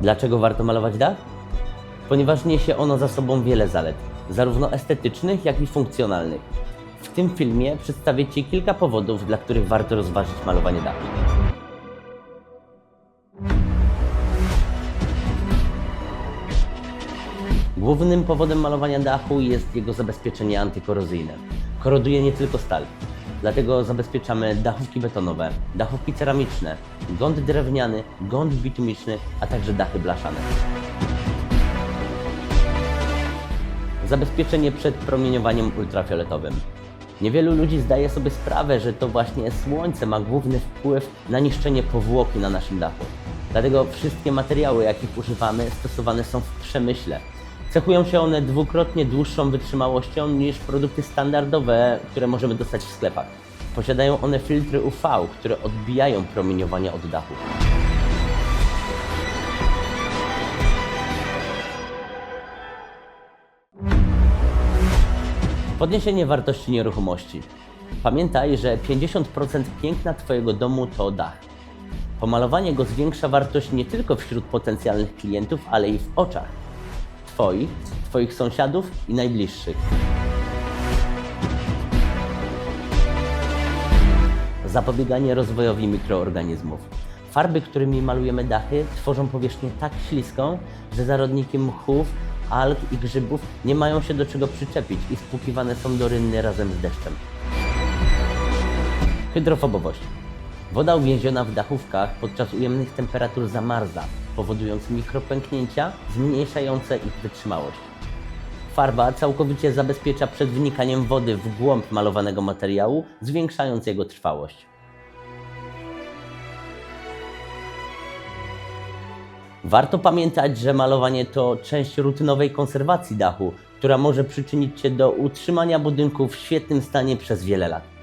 Dlaczego warto malować dach? Ponieważ niesie ono za sobą wiele zalet, zarówno estetycznych, jak i funkcjonalnych. W tym filmie przedstawię Ci kilka powodów, dla których warto rozważyć malowanie dachu. Głównym powodem malowania dachu jest jego zabezpieczenie antykorozyjne. Koroduje nie tylko stal, dlatego zabezpieczamy dachówki betonowe, dachówki ceramiczne, gąd drewniany, gąd bitumiczny, a także dachy blaszane. Zabezpieczenie przed promieniowaniem ultrafioletowym. Niewielu ludzi zdaje sobie sprawę, że to właśnie słońce ma główny wpływ na niszczenie powłoki na naszym dachu. Dlatego wszystkie materiały, jakich używamy, stosowane są w przemyśle. Cechują się one dwukrotnie dłuższą wytrzymałością niż produkty standardowe, które możemy dostać w sklepach. Posiadają one filtry UV, które odbijają promieniowanie od dachu. Podniesienie wartości nieruchomości. Pamiętaj, że 50% piękna Twojego domu to dach. Pomalowanie go zwiększa wartość nie tylko wśród potencjalnych klientów, ale i w oczach Twoich, Twoich sąsiadów i najbliższych. Zapobieganie rozwojowi mikroorganizmów. Farby, którymi malujemy dachy, tworzą powierzchnię tak śliską, że zarodniki mchów, alg i grzybów nie mają się do czego przyczepić i spłukiwane są do rynny razem z deszczem. Hydrofobowość. Woda uwięziona w dachówkach podczas ujemnych temperatur zamarza, powodując mikropęknięcia zmniejszające ich wytrzymałość. Farba całkowicie zabezpiecza przed wnikaniem wody w głąb malowanego materiału, zwiększając jego trwałość. Warto pamiętać, że malowanie to część rutynowej konserwacji dachu, która może przyczynić się do utrzymania budynku w świetnym stanie przez wiele lat.